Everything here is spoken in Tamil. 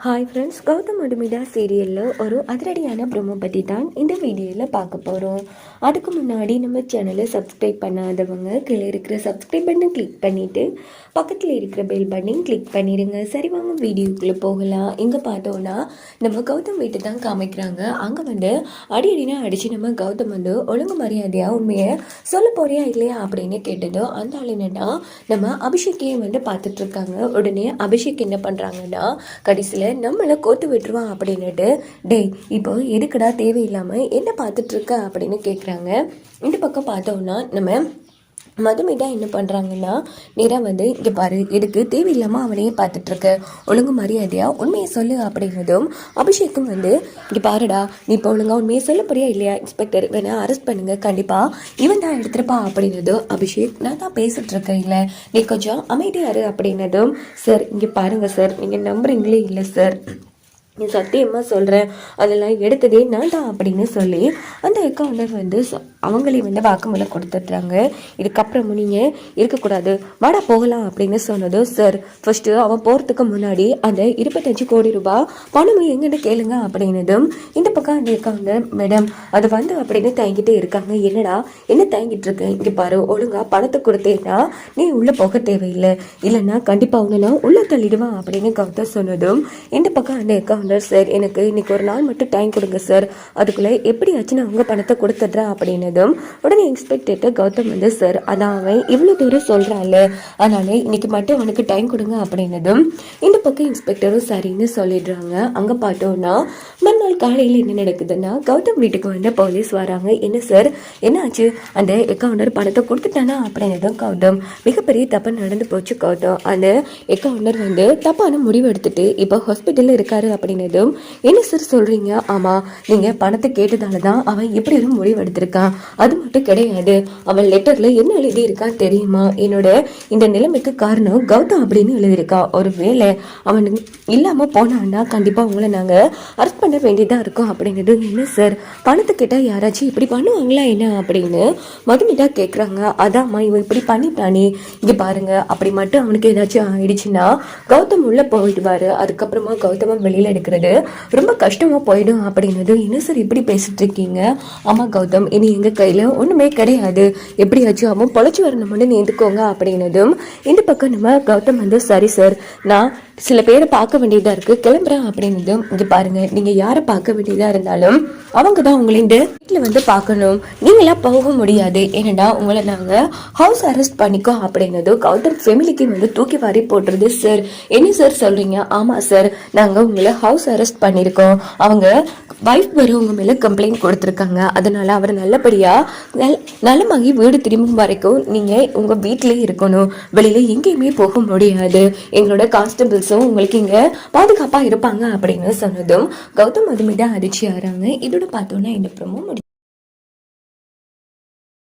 ஹாய் ஃப்ரெண்ட்ஸ் கௌதம் மதுமிதா சீரியலில் ஒரு அதிரடியான ப்ரோமோ பற்றி தான் இந்த வீடியோவில் பார்க்க போகிறோம் அதுக்கு முன்னாடி நம்ம சேனலை சப்ஸ்கிரைப் பண்ணாதவங்க கீழே இருக்கிற சப்ஸ்கிரைப் பண்ணை கிளிக் பண்ணிவிட்டு பக்கத்தில் இருக்கிற பெல் பட்டனையும் கிளிக் பண்ணிடுங்க. சரி வாங்க வீடியோக்குள்ளே போகலாம். இங்கே பார்த்தோன்னா நம்ம கௌதம் வீட்டு தான் காமிக்கிறாங்க. அங்கே வந்து அடி அடினா அடித்து நம்ம கௌதம் வந்து ஒழுங்கு மரியாதையாக உண்மையை சொல்ல போறியா இல்லையா அப்படின்னு கேட்டதோ அந்த ஆள் என்னென்னா நம்ம அபிஷேக்கையும் வந்து பார்த்துட்ருக்காங்க உடனே அபிஷேக் என்ன பண்ணுறாங்கன்னா கடைசியில் நம்மளை கோத்து விட்டுருவான் அப்படின்னுட்டு டேய் இப்போ எதுக்குடா தேவையில்லாமல் என்ன பார்த்துட்ருக்க அப்படின்னு கேட்குறாங்க இந்த பக்கம் பார்த்தோம்னா நம்ம மதுமிதா என்ன பண்ணுறாங்கன்னா நேராக வந்து இங்கே பாரு எதுக்கு தேவையில்லாமல் அவனையே பார்த்துட்ருக்கு ஒழுங்கு மரியாதையாக உண்மையை சொல்லு அப்படிங்கிறதும் அபிஷேக்கும் வந்து இங்கே பாருடா நீ இப்போ ஒழுங்காக உண்மையை சொல்ல போறியா இல்லையா இன்ஸ்பெக்டர் வேணால் அரெஸ்ட் பண்ணுங்கள் கண்டிப்பாக இவன் தான் எடுத்துருப்பா அப்படின்னதும் அபிஷேக் நான் தான் பேசிட்டு இருக்கேன் இல்லை. நீ கொஞ்சம் அமைதியாரு அப்படின்னதும் சார் இங்கே பாருங்கள் சார். நீங்கள் நம்புறீங்களே இல்லை சார்? நீ சத்தியமாக சொல்கிறேன் அதெல்லாம் எடுத்ததே நான் தான் அப்படின்னு சொல்லி அந்த அக்கௌண்டர் வந்து அவங்களே வந்து வாக்குமூலம் கொடுத்துட்றாங்க. இதுக்கப்புறமும் நீங்கள் இருக்கக்கூடாது. வாடா போகலாம் அப்படின்னு சொன்னதும் சார் ஃபர்ஸ்ட்டு அவன் போகிறதுக்கு முன்னாடி அந்த இருபத்தஞ்சு கோடி ரூபாய் பணம் எங்கிட்ட கேளுங்க அப்படின்னதும் இந்த பக்கம் அந்த அக்கௌண்டர் மேடம் அது வந்து அப்படின்னு தயங்கிட்டே இருக்காங்க. என்னடா என்ன தயங்கிட்டு இருக்கு? இங்கே பாரு ஒழுங்கா பணத்தை கொடுத்தேன்னா நீ உள்ளே போக தேவையில்லை. இல்லைன்னா கண்டிப்பாக உன்னை நான் உள்ளே தள்ளிடுவான் அப்படின்னு கௌதம் சொன்னதும் இந்த பக்கம் அந்த அக்கௌண்டர் சார் எனக்கு இன்னைக்கு ஒரு நாள் மட்டும் டைம் கொடுங்க சார் அதுக்குள்ளே எப்படியாச்சும் நான் உங்கள் பணத்தை கொடுத்துட்றேன் அப்படின்னதும் உடனே இன்ஸ்பெக்டர்கிட்ட கௌதம் வந்து சார் அதான் அவன் இவ்வளோ தூரம் சொல்கிறான்ல அதனால இன்றைக்கி மட்டும் அவனுக்கு டைம் கொடுங்க அப்படின்னதும் இந்த பக்கம் இன்ஸ்பெக்டரும் சரின்னு சொல்லிடுறாங்க. அங்கே பார்த்தோன்னா மறுநாள் காலையில் என்ன நடக்குதுன்னா கௌதம் வீட்டுக்கு வந்து போலீஸ் வராங்க. என்ன சார் என்னாச்சு? அந்த அக்கௌண்டர் பணத்தை கொடுத்துட்டானா அப்படின்னதும் கௌதம். மிகப்பெரிய தப்பு நடந்து போச்சு கௌதம். அந்த அக்கௌண்டர் வந்து தப்பான முடிவு எடுத்துட்டு இப்போ ஹாஸ்பிட்டலில் இருக்காரு அப்படின்னதும் என்ன சார் சொல்றீங்க? ஆமா நீங்க பணத்தை கேட்டதால தான் அவன் இப்படி ஒரு முடிவு எடுத்திருக்கான். அது மட்டும் கிடையாது. அவன் லெட்டர்ல என்ன எழுதி இருக்கான் தெரியுமா? என்னோட இந்த நிலைமைக்கு காரணம் கௌதம் அப்படின்னு எழுதியிருக்கான் ஒரு வேலை அவன் இல்லாம போனான்னா கண்டிப்பா உங்களை நாங்க அரெஸ்ட் பண்ண வேண்டியதா இருக்கும். அப்படிங்கிறது என்ன சார் பணத்தை கேட்டா யாராச்சும் இப்படி பண்ணுவாங்களா என்ன அப்படின்னு மதுமிட்டா கேக்குறாங்க. அதாம்மா இவன் இப்படி பண்ணிட்டானே இங்க பாருங்க அப்படி மட்டும் அவனுக்கு ஏதாச்சும் ஆயிடுச்சுன்னா கௌதம் உள்ள போயிடுவாரு. அதுக்கப்புறமா கௌதம வெளியில இருக்கிறது. ரொம்ப கஷ்டமா போயிடும் அப்படின்னது என்ன சார் இப்படி பேசிட்டு இருக்கீங்க? ஆமாம் கௌதம். இனி எங்கள் கையில் ஒன்றுமே கிடையாது. எப்படியாச்சும் அவன் பொழைச்சி வரணும்னு நேர்ந்துக்கோங்க அப்படின்னதும் இந்த பக்கம் நம்ம கௌதம் வந்து சரி சார் நான் சில பேரை பார்க்க வேண்டியதாக இருக்கு. கிளம்புறேன் அப்படின்னதும் இங்கே பாருங்கள் நீங்கள் யாரை பார்க்க வேண்டியதாக இருந்தாலும் அவங்க தான் உங்களை இந்த வீட்டில் வந்து பார்க்கணும். நீங்களா போக முடியாது. ஏன்னா உங்களை நாங்கள் ஹவுஸ் அரெஸ்ட் பண்ணிக்கோ அப்படின்னதும் கௌதம் ஃபேமிலிக்கு வந்து தூக்கி வாரி போட்டுருது. சார் என்ன சார் சொல்கிறீங்க ஆமாம் சார் நாங்கள் உங்களை ஹவுஸ் அரெஸ்ட் பண்ணியிருக்கோம் அவங்க வைஃப் வேற உங்க மேலே கம்ப்ளைண்ட் கொடுத்துருக்காங்க. அதனால் அவர் நல்லபடியாக நல் நலமாகி வீடு திரும்பும் வரைக்கும் நீங்கள் உங்கள் வீட்டிலே இருக்கணும். வெளியில் எங்கேயுமே போக முடியாது. எங்களோட கான்ஸ்டபிள்ஸும் உங்களுக்கு இங்கே பாதுகாப்பாக இருப்பாங்க அப்படின்னு சொன்னதும் கௌதம் அது மீது அதிர்ச்சி ஆகிறாங்க இதோட பார்த்தோன்னா இந்த ப்ரோமோ முடி